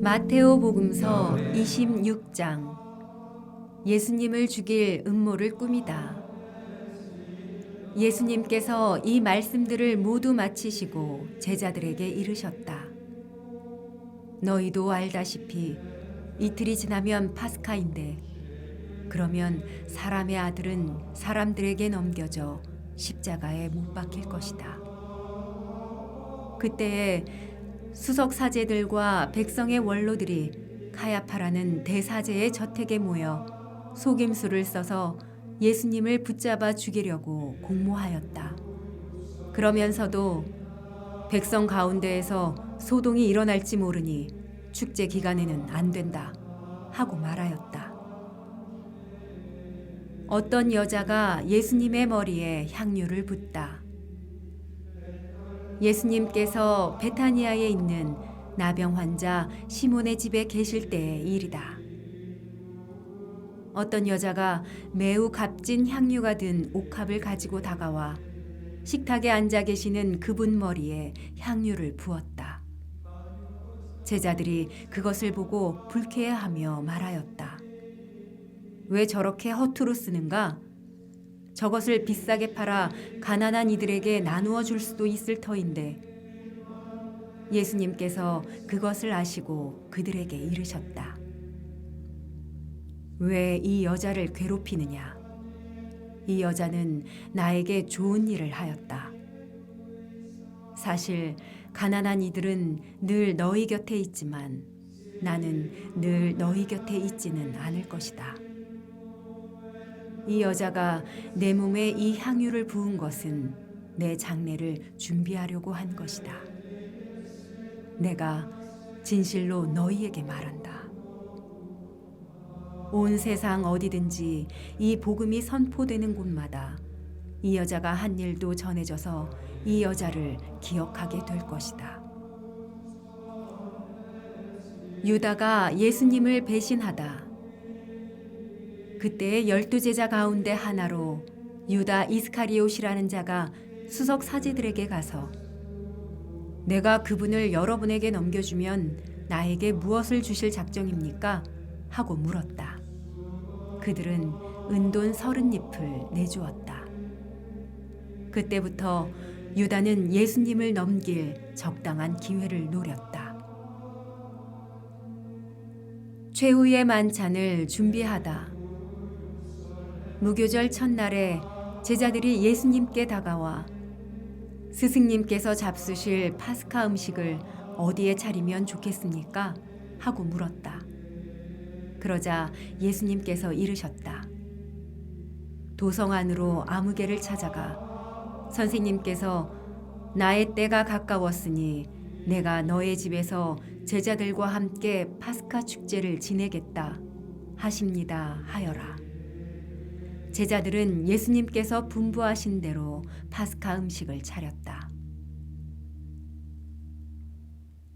마테오 복음서 26장 예수님을 죽일 음모를 꾸미다. 예수님께서 이 말씀들을 모두 마치시고 제자들에게 이르셨다. 너희도 알다시피 이틀이 지나면 파스카인데 그러면 사람의 아들은 사람들에게 넘겨져 십자가에 못 박힐 것이다. 그때에 수석 사제들과 백성의 원로들이 카야파라는 대사제의 저택에 모여 속임수를 써서 예수님을 붙잡아 죽이려고 공모하였다. 그러면서도 백성 가운데에서 소동이 일어날지 모르니 축제 기간에는 안 된다 하고 말하였다. 어떤 여자가 예수님의 머리에 향유를 붓다. 예수님께서 베타니아에 있는 나병 환자 시몬의 집에 계실 때의 일이다. 어떤 여자가 매우 값진 향유가 든 옥합을 가지고 다가와 식탁에 앉아 계시는 그분 머리에 향유를 부었다. 제자들이 그것을 보고 불쾌해하며 말하였다. 왜 저렇게 허투루 쓰는가? 저것을 비싸게 팔아 가난한 이들에게 나누어 줄 수도 있을 터인데 예수님께서 그것을 아시고 그들에게 이르셨다. 왜 이 여자를 괴롭히느냐? 이 여자는 나에게 좋은 일을 하였다. 사실 가난한 이들은 늘 너희 곁에 있지만 나는 늘 너희 곁에 있지는 않을 것이다. 이 여자가 내 몸에 이 향유를 부은 것은 내 장례를 준비하려고 한 것이다. 내가 진실로 너희에게 말한다. 온 세상 어디든지 이 복음이 선포되는 곳마다 이 여자가 한 일도 전해져서 이 여자를 기억하게 될 것이다. 유다가 예수님을 배신하다. 그때 열두 제자 가운데 하나로 유다 이스카리옷이라는 자가 수석 사제들에게 가서 내가 그분을 여러분에게 넘겨주면 나에게 무엇을 주실 작정입니까? 하고 물었다. 그들은 은돈 서른 잎을 내주었다. 그때부터 유다는 예수님을 넘길 적당한 기회를 노렸다. 최후의 만찬을 준비하다. 무교절 첫날에 제자들이 예수님께 다가와 스승님께서 잡수실 파스카 음식을 어디에 차리면 좋겠습니까? 하고 물었다. 그러자 예수님께서 이르셨다. 도성 안으로 아무개를 찾아가 선생님께서 나의 때가 가까웠으니 내가 너의 집에서 제자들과 함께 파스카 축제를 지내겠다 하십니다 하여라. 제자들은 예수님께서 분부하신 대로 파스카 음식을 차렸다.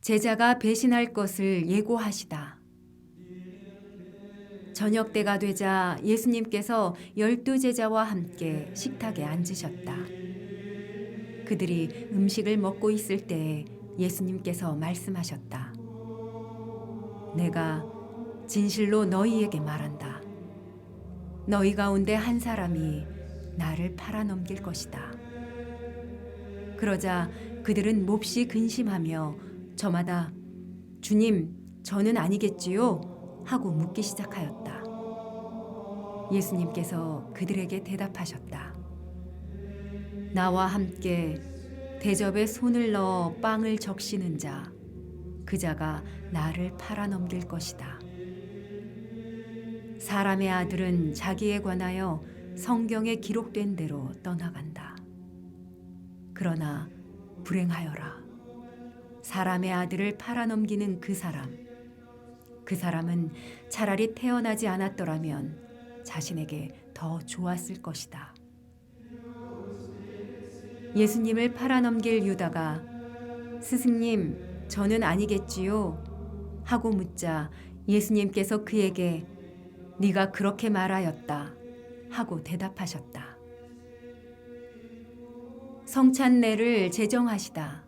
제자가 배신할 것을 예고하시다. 저녁 때가 되자 예수님께서 열두 제자와 함께 식탁에 앉으셨다. 그들이 음식을 먹고 있을 때에 예수님께서 말씀하셨다. 내가 진실로 너희에게 말한다. 너희 가운데 한 사람이 나를 팔아넘길 것이다. 그러자 그들은 몹시 근심하며 저마다 주님, 저는 아니겠지요? 하고 묻기 시작하였다. 예수님께서 그들에게 대답하셨다. 나와 함께 대접에 손을 넣어 빵을 적시는 자, 그 자가 나를 팔아넘길 것이다. 사람의 아들은 자기에 관하여 성경에 기록된 대로 떠나간다. 그러나 불행하여라. 사람의 아들을 팔아넘기는 그 사람. 그 사람은 차라리 태어나지 않았더라면 자신에게 더 좋았을 것이다. 예수님을 팔아넘길 유다가 스승님, 저는 아니겠지요? 하고 묻자 예수님께서 그에게 네가 그렇게 말하였다 하고 대답하셨다. 성찬례를 제정하시다.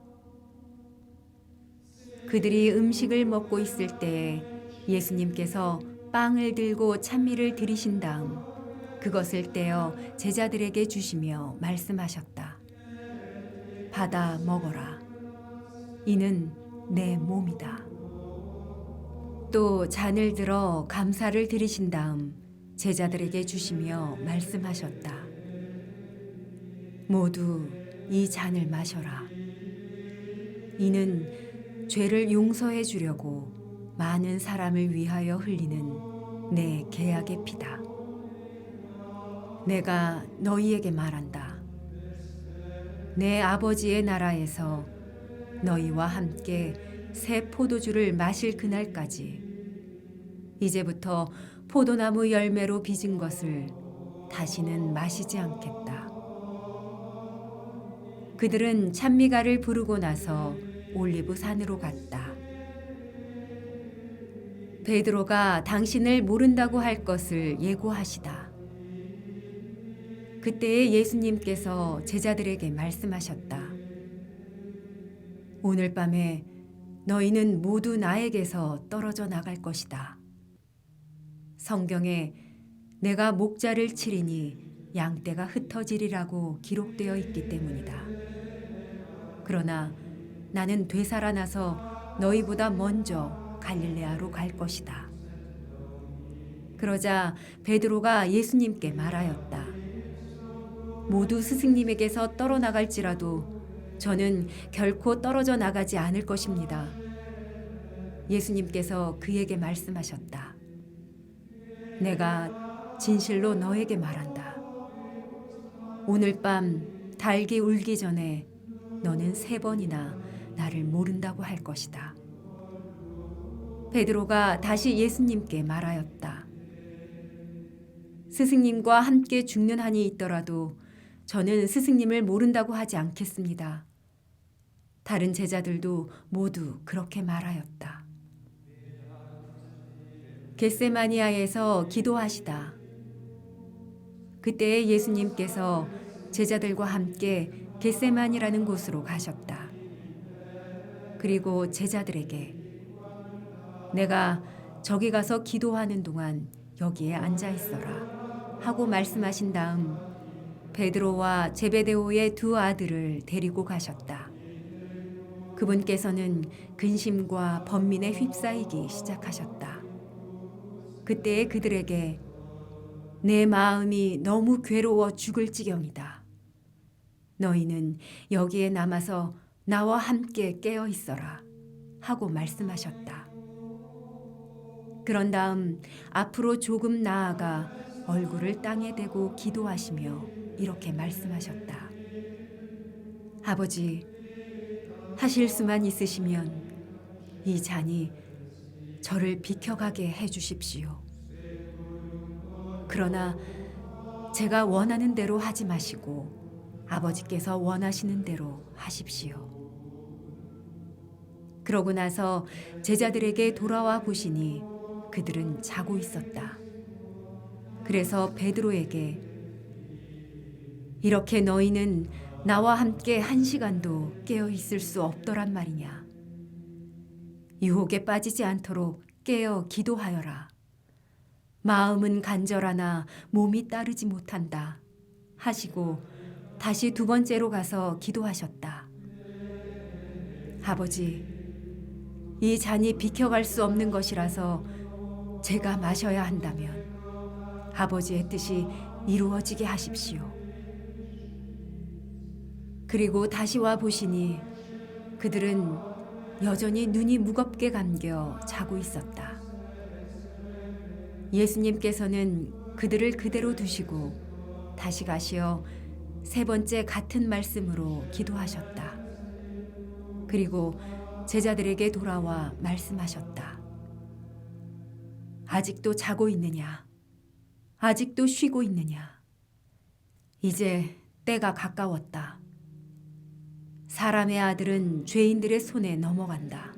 그들이 음식을 먹고 있을 때 예수님께서 빵을 들고 찬미를 드리신 다음 그것을 떼어 제자들에게 주시며 말씀하셨다. 받아 먹어라. 이는 내 몸이다. 또 잔을 들어 감사를 드리신 다음 제자들에게 주시며 말씀하셨다. 모두 이 잔을 마셔라. 이는 죄를 용서해 주려고 많은 사람을 위하여 흘리는 내 계약의 피다. 내가 너희에게 말한다. 내 아버지의 나라에서 너희와 함께 새 포도주를 마실 그날까지 이제부터 포도나무 열매로 빚은 것을 다시는 마시지 않겠다. 그들은 찬미가를 부르고 나서 올리브 산으로 갔다. 베드로가 당신을 모른다고 할 것을 예고하시다. 그때에 예수님께서 제자들에게 말씀하셨다. 오늘 밤에 너희는 모두 나에게서 떨어져 나갈 것이다. 성경에 내가 목자를 치리니 양떼가 흩어지리라고 기록되어 있기 때문이다. 그러나 나는 되살아나서 너희보다 먼저 갈릴레아로 갈 것이다. 그러자 베드로가 예수님께 말하였다. 모두 스승님에게서 떨어 나갈지라도 저는 결코 떨어져 나가지 않을 것입니다. 예수님께서 그에게 말씀하셨다. 내가 진실로 너에게 말한다. 오늘 밤 달기 울기 전에 너는 세 번이나 나를 모른다고 할 것이다. 베드로가 다시 예수님께 말하였다. 스승님과 함께 죽는 한이 있더라도 저는 스승님을 모른다고 하지 않겠습니다. 다른 제자들도 모두 그렇게 말하였다. 겟세마니아에서 기도하시다. 그때 예수님께서 제자들과 함께 겟세만이라는 곳으로 가셨다. 그리고 제자들에게 내가 저기 가서 기도하는 동안 여기에 앉아 있어라 하고 말씀하신 다음 베드로와 제베데오의 두 아들을 데리고 가셨다. 그분께서는 근심과 번민에 휩싸이기 시작하셨다. 그때에 그들에게 내 마음이 너무 괴로워 죽을 지경이다. 너희는 여기에 남아서 나와 함께 깨어 있어라 하고 말씀하셨다. 그런 다음 앞으로 조금 나아가 얼굴을 땅에 대고 기도하시며 이렇게 말씀하셨다. 아버지, 하실 수만 있으시면 이 잔이 저를 비켜가게 해 주십시오. 그러나 제가 원하는 대로 하지 마시고 아버지께서 원하시는 대로 하십시오. 그러고 나서 제자들에게 돌아와 보시니 그들은 자고 있었다. 그래서 베드로에게 이렇게 너희는 나와 함께 한 시간도 깨어 있을 수 없더란 말이냐. 유혹에 빠지지 않도록 깨어 기도하여라. 마음은 간절하나 몸이 따르지 못한다. 하시고 다시 두 번째로 가서 기도하셨다. 아버지, 이 잔이 비켜갈 수 없는 것이라서 제가 마셔야 한다면 아버지의 뜻이 이루어지게 하십시오. 그리고 다시 와 보시니 그들은 여전히 눈이 무겁게 감겨 자고 있었다. 예수님께서는 그들을 그대로 두시고 다시 가시어 세 번째 같은 말씀으로 기도하셨다. 그리고 제자들에게 돌아와 말씀하셨다. 아직도 자고 있느냐? 아직도 쉬고 있느냐? 이제 때가 가까웠다. 사람의 아들은 죄인들의 손에 넘어간다.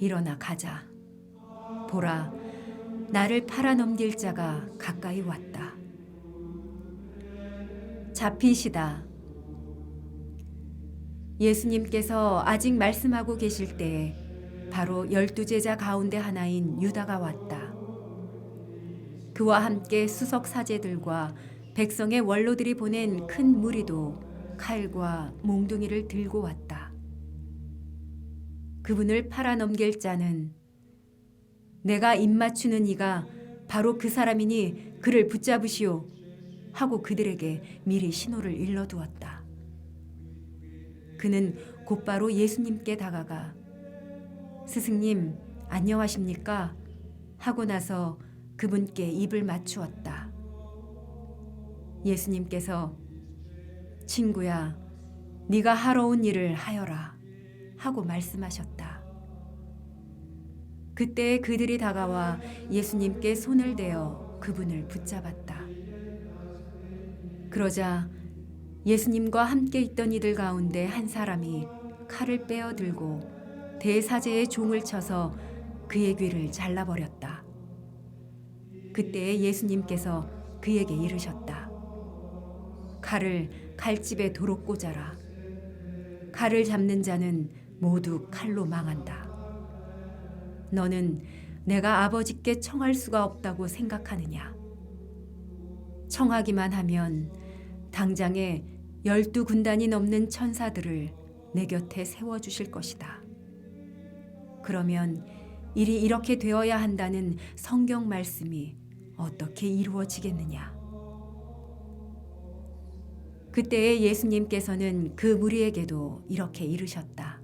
일어나 가자. 보라, 나를 팔아넘길 자가 가까이 왔다. 잡히시다. 예수님께서 아직 말씀하고 계실 때에 바로 열두 제자 가운데 하나인 유다가 왔다. 그와 함께 수석 사제들과 백성의 원로들이 보낸 큰 무리도 칼과 몽둥이를 들고 왔다. 그분을 팔아넘길 자는 내가 입맞추는 이가 바로 그 사람이니 그를 붙잡으시오 하고 그들에게 미리 신호를 일러두었다. 그는 곧바로 예수님께 다가가 스승님 안녕하십니까 하고 나서 그분께 입을 맞추었다. 예수님께서 친구야 네가 하러 온 일을 하여라 하고 말씀하셨다. 그때 그들이 다가와 예수님께 손을 대어 그분을 붙잡았다. 그러자 예수님과 함께 있던 이들 가운데 한 사람이 칼을 빼어 들고 대사제의 종을 쳐서 그의 귀를 잘라버렸다. 그때 예수님께서 그에게 이르셨다. 칼을 칼집에 도로 꽂아라. 칼을 잡는 자는 모두 칼로 망한다. 너는 내가 아버지께 청할 수가 없다고 생각하느냐? 청하기만 하면 당장에 열두 군단이 넘는 천사들을 내 곁에 세워 주실 것이다. 그러면 일이 이렇게 되어야 한다는 성경 말씀이 어떻게 이루어지겠느냐? 그때에 예수님께서는 그 무리에게도 이렇게 이르셨다.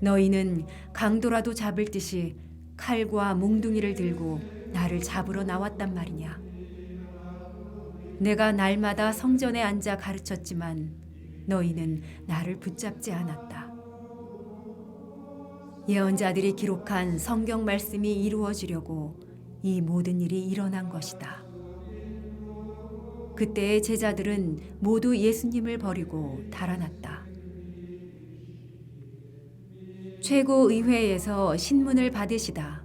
너희는 강도라도 잡을 듯이 칼과 몽둥이를 들고 나를 잡으러 나왔단 말이냐? 내가 날마다 성전에 앉아 가르쳤지만 너희는 나를 붙잡지 않았다. 예언자들이 기록한 성경 말씀이 이루어지려고 이 모든 일이 일어난 것이다. 그때의 제자들은 모두 예수님을 버리고 달아났다. 최고의회에서 신문을 받으시다.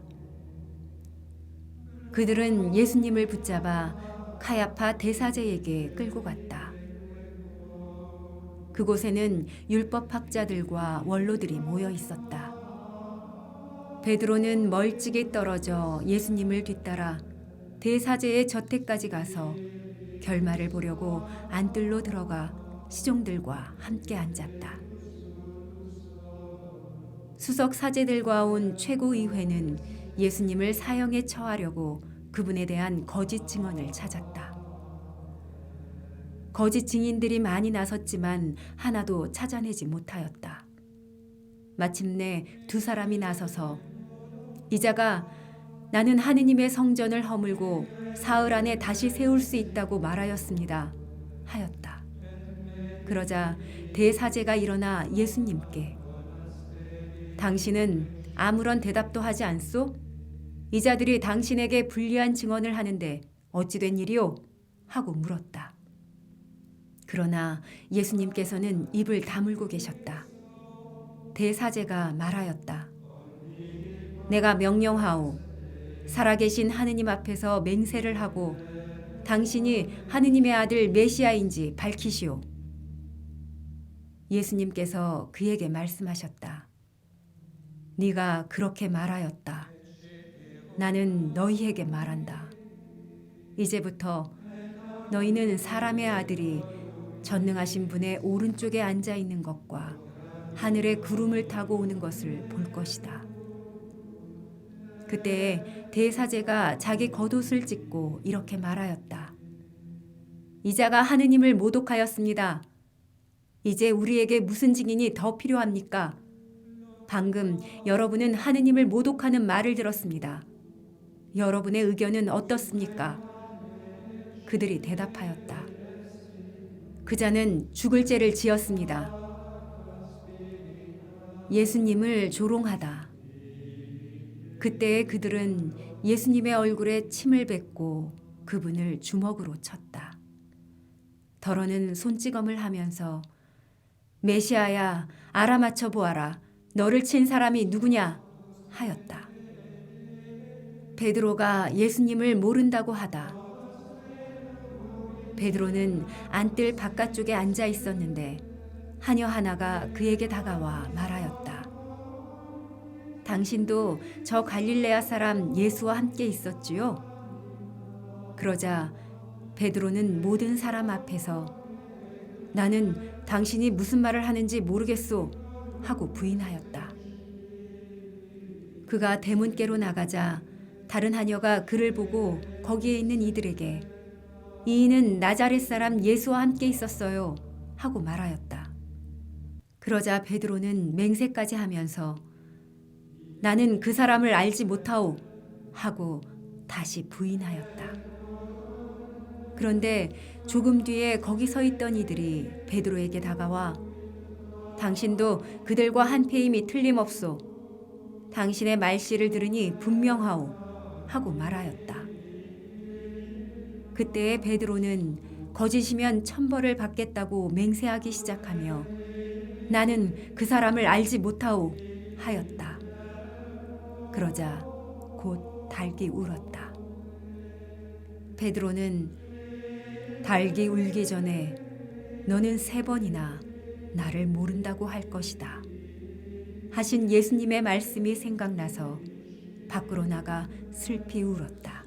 그들은 예수님을 붙잡아 카야파 대사제에게 끌고 갔다. 그곳에는 율법학자들과 원로들이 모여 있었다. 베드로는 멀찍이 떨어져 예수님을 뒤따라 대사제의 저택까지 가서 결말을 보려고 안뜰로 들어가 시종들과 함께 앉았다. 수석 사제들과 온 최고의회는 예수님을 사형에 처하려고 그분에 대한 거짓 증언을 찾았다. 거짓 증인들이 많이 나섰지만 하나도 찾아내지 못하였다. 마침내 두 사람이 나서서 이자가 나는 하느님의 성전을 허물고 사흘 안에 다시 세울 수 있다고 말하였습니다. 하였다. 그러자 대사제가 일어나 예수님께 당신은 아무런 대답도 하지 않소? 이 자들이 당신에게 불리한 증언을 하는데 어찌 된 일이오? 하고 물었다. 그러나 예수님께서는 입을 다물고 계셨다. 대사제가 말하였다. 내가 명령하오. 살아계신 하느님 앞에서 맹세를 하고 당신이 하느님의 아들 메시아인지 밝히시오. 예수님께서 그에게 말씀하셨다. 네가 그렇게 말하였다. 나는 너희에게 말한다. 이제부터 너희는 사람의 아들이 전능하신 분의 오른쪽에 앉아 있는 것과 하늘의 구름을 타고 오는 것을 볼 것이다. 그때에 대사제가 자기 겉옷을 찢고 이렇게 말하였다. 이자가 하느님을 모독하였습니다. 이제 우리에게 무슨 증인이 더 필요합니까? 방금 여러분은 하느님을 모독하는 말을 들었습니다. 여러분의 의견은 어떻습니까? 그들이 대답하였다. 그자는 죽을 죄를 지었습니다. 예수님을 조롱하다. 그때 그들은 예수님의 얼굴에 침을 뱉고 그분을 주먹으로 쳤다. 더러는 손찌검을 하면서 메시아야 알아맞혀 보아라. 너를 친 사람이 누구냐? 하였다. 베드로가 예수님을 모른다고 하다. 베드로는 안뜰 바깥쪽에 앉아 있었는데 하녀 하나가 그에게 다가와 말하였다. 당신도 저 갈릴레아 사람 예수와 함께 있었지요? 그러자 베드로는 모든 사람 앞에서 나는 당신이 무슨 말을 하는지 모르겠소 하고 부인하였다. 그가 대문께로 나가자 다른 하녀가 그를 보고 거기에 있는 이들에게 이인은 나자렛 사람 예수와 함께 있었어요 하고 말하였다. 그러자 베드로는 맹세까지 하면서 나는 그 사람을 알지 못하오 하고 다시 부인하였다. 그런데 조금 뒤에 거기 서 있던 이들이 베드로에게 다가와 당신도 그들과 한패임이 틀림없소. 당신의 말씨를 들으니 분명하오 하고 말하였다. 그때 베드로는 거짓이면 천벌을 받겠다고 맹세하기 시작하며 나는 그 사람을 알지 못하오 하였다. 그러자 곧 닭이 울었다. 베드로는 닭이 울기 전에 너는 세 번이나 나를 모른다고 할 것이다. 하신 예수님의 말씀이 생각나서 밖으로 나가 슬피 울었다.